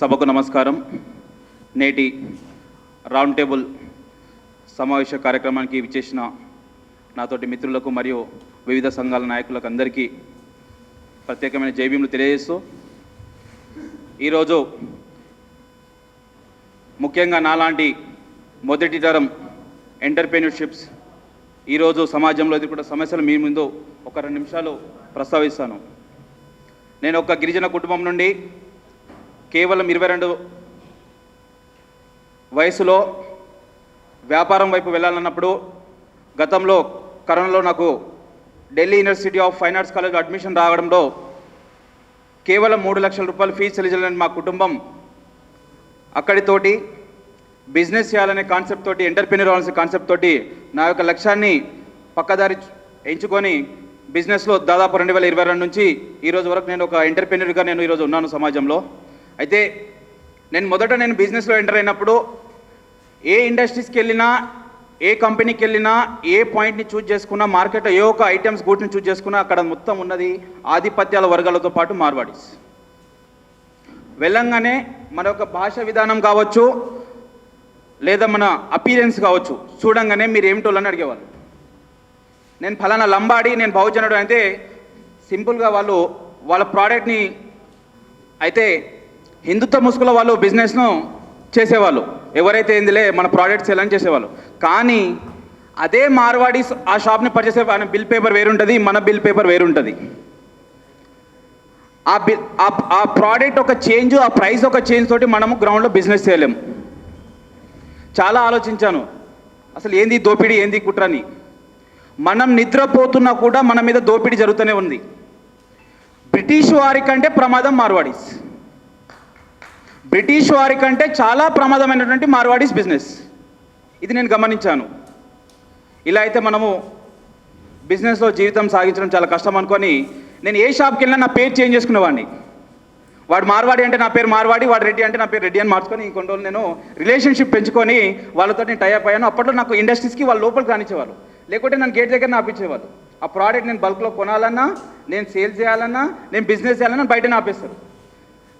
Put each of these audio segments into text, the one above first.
సభకు నమస్కారం. నేటి రౌండ్ టేబుల్ సమావేశ కార్యక్రమానికి విచ్చేసిన నాతోటి మిత్రులకు మరియు వివిధ సంఘాల నాయకులకు అందరికీ ప్రత్యేకమైన జైభీములు తెలియజేస్తూ ఈరోజు ముఖ్యంగా నాలాంటి మొదటి తరం ఎంటర్ప్రెన్యూర్షిప్స్ ఈరోజు సమాజంలో ఎదుర్కొన్న సమస్యలు మీ ముందు ఒక రెండు నిమిషాలు ప్రస్తావిస్తాను. నేను ఒక గిరిజన కుటుంబం నుండి కేవలం ఇరవై రెండు వయసులో వ్యాపారం వైపు వెళ్ళాలన్నప్పుడు గతంలో కరోనాలో నాకు Delhi university of fine arts college admission రావడంలో కేవలం మూడు లక్షల రూపాయలు ఫీజు చెల్లించాలని మా కుటుంబం అక్కడితోటి బిజినెస్ చేయాలనే కాన్సెప్ట్ తోటి ఎంటర్ప్రీనర్ అవ్వాల్సిన కాన్సెప్ట్ తోటి నా యొక్క లక్ష్యాన్ని పక్కదారి ఎంచుకొని బిజినెస్లో దాదాపు రెండు వేల ఇరవై రెండు నుంచి ఈరోజు వరకు నేను ఒక ఎంటర్ప్రీనర్గా నేను ఈరోజు ఉన్నాను సమాజంలో. అయితే నేను మొదట నేను బిజినెస్లో ఎంటర్ అయినప్పుడు ఏ ఇండస్ట్రీస్కి వెళ్ళినా ఏ కంపెనీకి వెళ్ళినా ఏ పాయింట్ని చూజ్ చేసుకున్నా మార్కెట్లో ఏ ఒక్క ఐటమ్స్ గూడ్స్ని చూజ్ చేసుకున్నా అక్కడ మొత్తం ఉన్నది ఆధిపత్యాల వర్గాలతో పాటు మార్వాడీస్. వెళ్ళంగానే మన యొక్క భాష విధానం కావచ్చు లేదా మన అపీరెన్స్ కావచ్చు చూడంగానే మీరు ఏమిటోళ్ళని అడిగేవాళ్ళు. నేను ఫలానా లంబాడి నేను బహుజనుడు అయితే సింపుల్గా వాళ్ళు వాళ్ళ ప్రోడక్ట్ని అయితే హిందుత్వ ముసుగుల వాళ్ళు బిజినెస్ను చేసేవాళ్ళు. ఎవరైతే ఏందిలే మన ప్రోడక్ట్స్ సేల్ చేసేవాళ్ళు. కానీ అదే మార్వాడి ఆ షాప్ని పర్చేసే ఆయన బిల్ పేపర్ వేరుంటుంది మన బిల్ పేపర్ వేరుంటుంది. ఆ బిల్ ఆ- ఆ ప్రోడక్ట్ ఒక చేంజ్ ఆ ప్రైస్ ఒక చేంజ్ తోటి మనము గ్రౌండ్లో బిజినెస్ చేయలేము. చాలా ఆలోచించాను. అసలు ఏంది దోపిడీ ఏంది కుట్రని? మనం నిద్రపోతున్నా కూడా మన మీద దోపిడీ జరుగుతూనే ఉంది. బ్రిటిష్ వారి కంటే ప్రమాదం మార్వాడీస్. బ్రిటిష్ వారి కంటే చాలా ప్రమాదమైనటువంటి మార్వాడీస్ బిజినెస్. ఇది నేను గమనించాను. ఇలా అయితే మనము బిజినెస్లో జీవితం సాగించడం చాలా కష్టం అనుకొని నేను ఏ షాప్కి వెళ్ళినా నా పేరు చేంజ్ చేసుకునేవాడిని. వాడు మార్వాడి అంటే నా పేరు మార్వాడి వాడు రెడ్డి అంటే నా పేరు రెడ్డి అని మార్చుకొని ఇంకొన్ని రోజులు నేను రిలేషన్షిప్ పెంచుకొని వాళ్ళతో నేను టైప్ అయ్యాను. అప్పట్లో నాకు ఇండస్ట్రీస్కి వాళ్ళు లోపలికి రానిచ్చేవాళ్ళు. లేకుంటే నన్ను గేట్ దగ్గర ఆపించేవాళ్ళు ఆ ప్రోడక్ట్ నేను బల్క్లో కొనాలన్నా నేను సేల్ చేయాలన్నా నేను బిజినెస్ చేయాలన్నా బయట ఆపేస్తారు.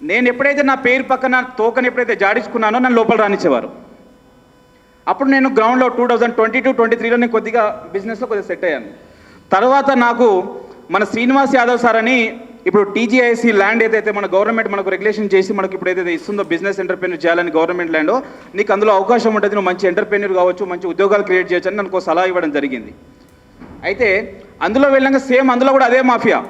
నేను ఎప్పుడైతే నా పేరు పక్కన తోకని ఎప్పుడైతే జాడించుకున్నానో నన్ను లోపల రానిచ్చేవారు. అప్పుడు నేను గ్రౌండ్లో two thousand twenty two twenty త్రీలో నేను కొద్దిగా బిజినెస్లో కొద్దిగా సెట్ అయ్యాను. తర్వాత నాకు మన శ్రీనివాస్ యాదవ్ సార్ అని ఇప్పుడు టీజీఐసి ల్యాండ్ ఏదైతే మన గవర్నమెంట్ మనకు రెగ్యులేషన్ చేసి మనకి ఇప్పుడు ఏదైతే ఇస్తుందో బిజినెస్ ఎంటర్ప్రెన్యూర్ చేయాలని గవర్నమెంట్ ల్యాండ్ నీకు అందులో అవకాశం ఉంటుంది నువ్వు మంచి ఎంటర్ప్రెన్యూర్ కావచ్చు మంచి ఉద్యోగాలు క్రియేట్ చేయొచ్చు అని నాకు సలహా ఇవ్వడం జరిగింది. అయితే అందులో వెళ్ళాక సేమ్ అందులో కూడా అదే మాఫియా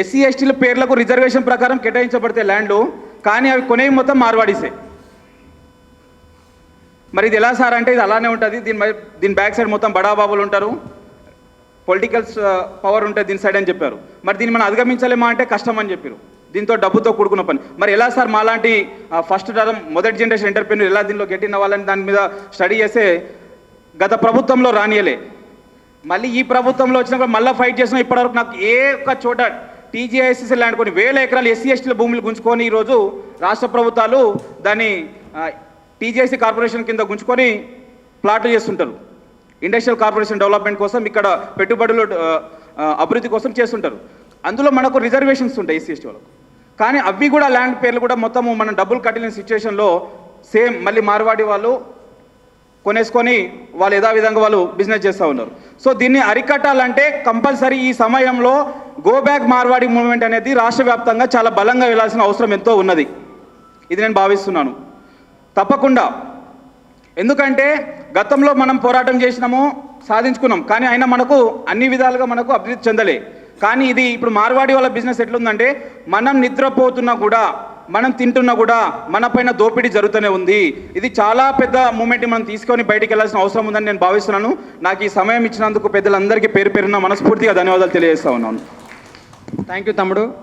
ఎస్సీ ఎస్టీల పేర్లకు రిజర్వేషన్ ప్రకారం కేటాయించబడితే ల్యాండ్లు కానీ అవి కొనేవి మొత్తం మార్వాడీసే. మరి ఇది ఎలా సార్ అంటే ఇది అలానే ఉంటుంది. దీని దీని బ్యాక్ సైడ్ మొత్తం బడాబాబులు ఉంటారు. పొలిటికల్స్ పవర్ ఉంటుంది దీని సైడ్ అని చెప్పారు. మరి దీన్ని మనం అధిగమించలేమా అంటే కష్టం అని చెప్పారు. దీంతో డబ్బుతో కూడుకున్న పని. మరి ఎలా సార్ మాలాంటి ఫస్ట్ తరం మొదటి జనరేషన్ ఎంటర్ప్రీనర్ ఎలా దీనిలో గెట్టిన వాళ్ళని దాని మీద స్టడీ చేస్తే గత ప్రభుత్వంలో రానియలే. మళ్ళీ ఈ ప్రభుత్వంలో వచ్చినప్పుడు మళ్ళీ ఫైట్ చేసిన ఇప్పటివరకు నాకు ఏ ఒక్క చోట టీజీఐసీసీ ల్యాండ్ కొన్ని వేల ఎకరాలు ఎస్సీ ఎస్టీల భూములు గుంజుకొని ఈరోజు రాష్ట్ర ప్రభుత్వాలు దాన్ని టీజీఐసీ కార్పొరేషన్ కింద గుంజుకొని ప్లాట్లు చేస్తుంటారు. ఇండస్ట్రియల్ కార్పొరేషన్ డెవలప్మెంట్ కోసం ఇక్కడ పెట్టుబడులు అభివృద్ధి కోసం చేస్తుంటారు. అందులో మనకు రిజర్వేషన్స్ ఉంటాయి ఎస్సీ ఎస్టీ వాళ్ళకు. కానీ అవి కూడా ల్యాండ్ పేర్లు కూడా మొత్తము మనం డబ్బులు కట్టిన సిచ్యువేషన్లో సేమ్ మళ్ళీ మార్వాడి వాళ్ళు కొనేసుకొని వాళ్ళు యథావిధంగా వాళ్ళు బిజినెస్ చేస్తూ ఉన్నారు. సో దీన్ని అరికట్టాలంటే కంపల్సరీ ఈ సమయంలో గో బ్యాక్ మార్వాడి మూవ్మెంట్ అనేది రాష్ట్ర వ్యాప్తంగా చాలా బలంగా వెళ్ళాల్సిన అవసరం ఎంతో ఉన్నది. ఇది నేను భావిస్తున్నాను. తప్పకుండా. ఎందుకంటే గతంలో మనం పోరాటం చేసినాము సాధించుకున్నాం. కానీ అయినా మనకు అన్ని విధాలుగా మనకు అభివృద్ధి చెందలే. కానీ ఇది ఇప్పుడు మార్వాడి వాళ్ళ బిజినెస్ ఎట్లుందంటే మనం నిద్రపోతున్నా కూడా మనం తింటున్నా కూడా మన పైన దోపిడీ జరుగుతూనే ఉంది. ఇది చాలా పెద్ద మూమెంట్ మనం తీసుకొని బయటికి వెళ్ళాల్సిన అవసరం ఉందని నేను భావిస్తున్నాను. నాకు ఈ సమయం ఇచ్చినందుకు పెద్దలందరికీ పేరు పేరున మనస్ఫూర్తిగా ధన్యవాదాలు తెలియజేస్తా ఉన్నాను. థ్యాంక్ యూ తమ్ముడు.